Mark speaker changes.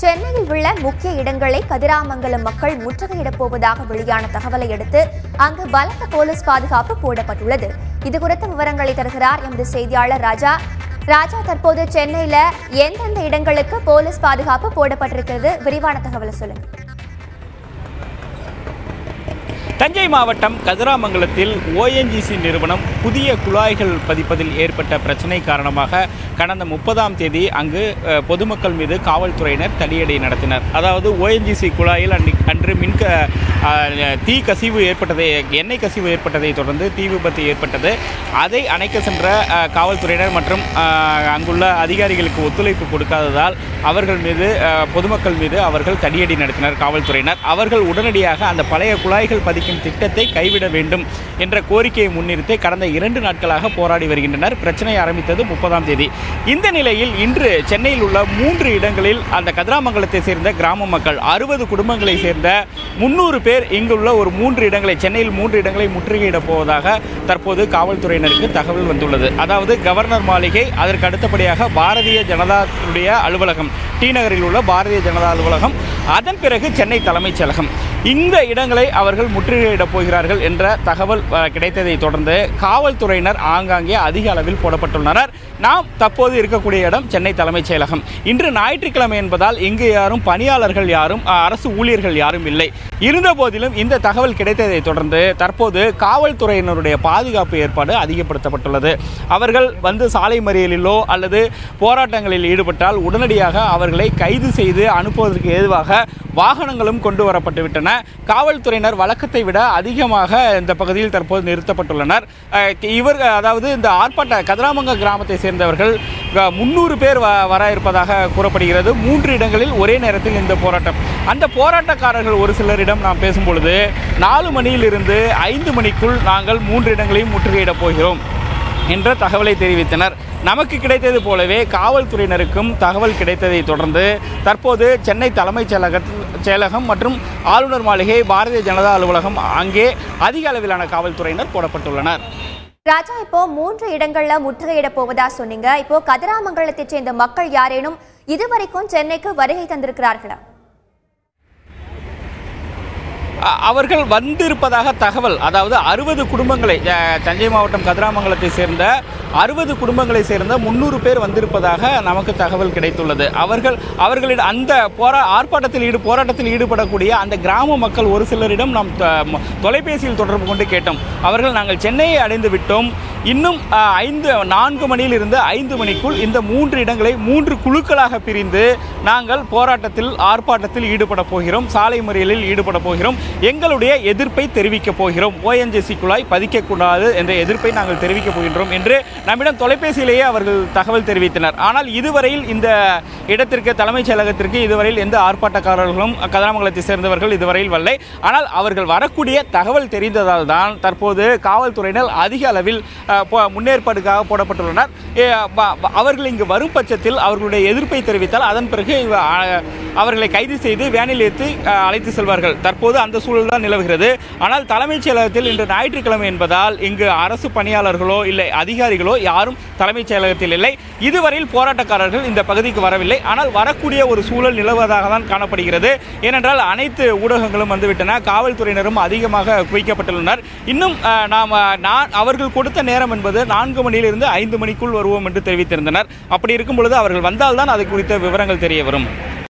Speaker 1: சென்னையில் உள்ள முக்கிய இடங்களை கதிராமங்கலம் மக்கள் முற்றுகையிடப் போவதாக வெளியான தகவலை அடுத்து அங்கு பலத்த போலீஸ் பாதுகாப்பு போடப்பட்டுள்ளது. இதுகுறித்த விவரங்களை தருகிறார் எமது செய்தியாளர் ராஜா. ராஜா தற்போது சென்னையில எந்தெந்த இடங்களுக்கு போலீஸ் பாதுகாப்பு போடப்பட்டிருக்கிறது? விரிவான தகவலை சொல்லுங்க.
Speaker 2: தஞ்சை மாவட்டம் கதிராமங்கலத்தில் ஓஎன்ஜிசி நிறுவனம் புதிய குழாய்கள் பதிப்பதில் ஏற்பட்ட பிரச்சனை காரணமாக கடந்த முப்பதாம் தேதி அங்கு பொதுமக்கள் மீது காவல்துறையினர் தடியடி நடத்தினர். அதாவது ஓஎன்ஜிசி குழாயில் அன்னி அன்று மின்க தீ கசிவு ஏற்பட்டதை எண்ணெய் கசிவு ஏற்பட்டதை தொடர்ந்து தீ விபத்து ஏற்பட்டது. அதை அணைக்க சென்ற காவல்துறையினர் மற்றும் அங்குள்ள அதிகாரிகளுக்கு ஒத்துழைப்பு கொடுக்காததால் அவர்கள் மீது பொதுமக்கள் மீது அவர்கள் தடியடி நடத்தினர் காவல்துறையினர். அவர்கள் உடனடியாக அந்த பழைய குழாய்கள் பதிக்கும் திட்டத்தை கைவிட வேண்டும் என்ற கோரிக்கையை முன்னிறுத்தி கடந்த இரண்டு நாட்களாக போராடி வருகின்றனர். பிரச்சனை ஆரம்பித்தது முப்பதாம் தேதி. இந்த நிலையில் இன்று சென்னையில் உள்ள மூன்று இடங்களில் அந்த கதிராமங்கலத்தை சேர்ந்த கிராம மக்கள் அறுபது குடும்பங்களை சேர்ந்த முன்னூறு பேர் இங்குள்ள ஒரு மூன்று இடங்களை சென்னையில் மூன்று இடங்களை முற்றுகையிடப் போவதாக தற்போது காவல்துறையினருக்கு தகவல் வந்துள்ளது. அதாவது கவர்னர் மாளிகை அதற்கு அடுத்தபடியாக பாரதிய ஜனதாவுடைய அலுவலகம் டி நகரில் உள்ள பாரதிய ஜனதா அலுவலகம். அதன் பிறகு சென்னை தலைமைச் செயலகம் இந்த இடங்களை அவர்கள் முற்றுகையிடப் போகிறார்கள் என்ற தகவல் கிடைத்ததை தொடர்ந்து காவல்துறையினர் ஆங்காங்கே அதிக அளவில் போடப்பட்டுள்ளனர். நாம் தற்போது இருக்கக்கூடிய இடம் சென்னை தலைமைச் செயலகம். இன்று ஞாயிற்றுக்கிழமை என்பதால் இங்கு யாரும் பணியாளர்கள் யாரும் அரசு ஊழியர்கள் யாரும் இல்லை. இருந்த போதிலும் இந்த தகவல் கிடைத்ததை தொடர்ந்து தற்போது காவல்துறையினருடைய பாதுகாப்பு ஏற்பாடு அதிகப்படுத்தப்பட்டுள்ளது. அவர்கள் வந்து சாலை மறியலிலோ அல்லது போராட்டங்களில் ஈடுபட்டால் உடனடியாக அவர்களை கைது செய்து அனுப்புவதற்கு ஏதுவாக வாகனங்களும் கொண்டு வரப்பட்டுவிட்டன. காவல்துறையினர் வழக்கத்தை விட அதிகமாக இந்த பகுதியில் தற்போது நிறுத்தப்பட்டுள்ளனர். இவர் அதாவது இந்த ஆர்ப்பாட்ட கதிராமங்க கிராமத்தை சேர்ந்தவர்கள் முன்னூறு பேர் வ- வர இருப்பதாக கூறப்படுகிறது. மூன்று இடங்களில் ஒரே நேரத்தில் இந்த போராட்டம். அந்த போராட்டக்காரர்கள் ஒரு சிலரிடம் நாம் பேசும்பொழுது நாலு மணியிலிருந்து ஐந்து மணிக்குள் நாங்கள் மூன்று இடங்களையும் முற்றுகையிடப் போகிறோம் என்ற தகவலை தெரிவித்தனர். நமக்கு கிடைத்தது போலவே காவல்துறையினருக்கும் தகவல் கிடைத்ததை தொடர்ந்து தற்போது சென்னை தலைமைச் செயலக செயலகம் மற்றும் ஆளுநர் மாளிகை பாரதிய ஜனதா அலுவலகம் அங்கே அதிக அளவிலான காவல்துறையினர் போடப்பட்டுள்ளனர்.
Speaker 1: ராஜா இப்போ மூன்று இடங்கள்ல முற்றுகையிடப் போவதா சொன்னீங்க. இப்போ கதிராமங்கலத்தைச் சேர்ந்த மக்கள் யாரேனும் இதுவரைக்கும் சென்னைக்கு வருகை தந்திருக்கிறார்களா?
Speaker 2: அவர்கள் வந்திருப்பதாக தகவல் அதாவது அறுபது குடும்பங்களை தஞ்சை மாவட்டம் கதிராமங்கலத்தை சேர்ந்த அறுபது குடும்பங்களை சேர்ந்த முன்னூறு பேர் வந்திருப்பதாக நமக்கு தகவல் கிடைத்துள்ளது. அவர்கள் அவர்களிடம் அந்த போரா ஆர்ப்பாட்டத்தில் ஈடு போராட்டத்தில் ஈடுபடக்கூடிய அந்த கிராம மக்கள் ஒரு சிலரிடம் நாம் தொலைபேசியில் தொடர்பு கொண்டு கேட்டோம். அவர்கள் நாங்கள் சென்னையை அடைந்து விட்டோம். இன்னும் ஐந்து நான்கு மணியிலிருந்து ஐந்து மணிக்குள் இந்த மூன்று இடங்களை மூன்று குழுக்களாக பிரிந்து நாங்கள் போராட்டத்தில் ஆர்ப்பாட்டத்தில் ஈடுபட போகிறோம். சாலை மறியலில் ஈடுபட போகிறோம். எங்களுடைய எதிர்ப்பை தெரிவிக்கப் போகிறோம். ஓஎன்ஜிசி குழாய் பதிக்கக்கூடாது என்ற எதிர்ப்பை நாங்கள் தெரிவிக்க போகின்றோம் என்று நம்மிடம் தொலைபேசியிலேயே அவர்கள் தகவல் தெரிவித்தனர். ஆனால் இதுவரையில் இந்த இடத்திற்கு தலைமைச் செயலகத்திற்கு இதுவரையில் எந்த ஆர்ப்பாட்டக்காரர்களும் கதிராமங்கலத்தை சேர்ந்தவர்கள் இதுவரையில் வரலை. ஆனால் அவர்கள் வரக்கூடிய தகவல் தெரிந்ததால் தான் தற்போது காவல்துறையினர் அதிக அளவில் போ- முன்னேற்பாடுக்காக போடப்பட்டுள்ளனர். அவர்கள் இங்கு வரும் பட்சத்தில் அவர்களுடைய எதிர்ப்பை தெரிவித்தால் அதன் பிறகு அவர்களை கைது செய்து வேனில் ஏற்றி அழைத்து செல்வார்கள். தற்போது அந்த சூழல் தான் நிலவுகிறது. ஆனால் தலைமைச் செயலகத்தில் இன்று ஞாயிற்றுக்கிழமை என்பதால் இங்கு அரசு பணியாளர்களோ இல்லை அதிகாரிகளோ யாரும் தலைமைச் செயலகத்தில் இல்லை. இதுவரையில் போராட்டக்காரர்கள் இந்த பகுதிக்கு வரவில்லை. ஆனால் வரக்கூடிய ஒரு சூழல் நிலவுவதாக தான் காணப்படுகிறது. ஏனென்றால் அனைத்து ஊடகங்களும் வந்துவிட்டன. காவல்துறையினரும் அதிகமாக குவிக்கப்பட்டுள்ளனர். இன்னும் நாம் நான் அவர்கள் கொடுத்த நேரம் என்பது நான்கு மணியிலிருந்து ஐந்து மணிக்குள் வருவோம் என்று தெரிவித்திருந்தனர். அப்படி இருக்கும் பொழுது அவர்கள் வந்தால்தான் அது குறித்த விவரங்கள் தெரிய வரும்.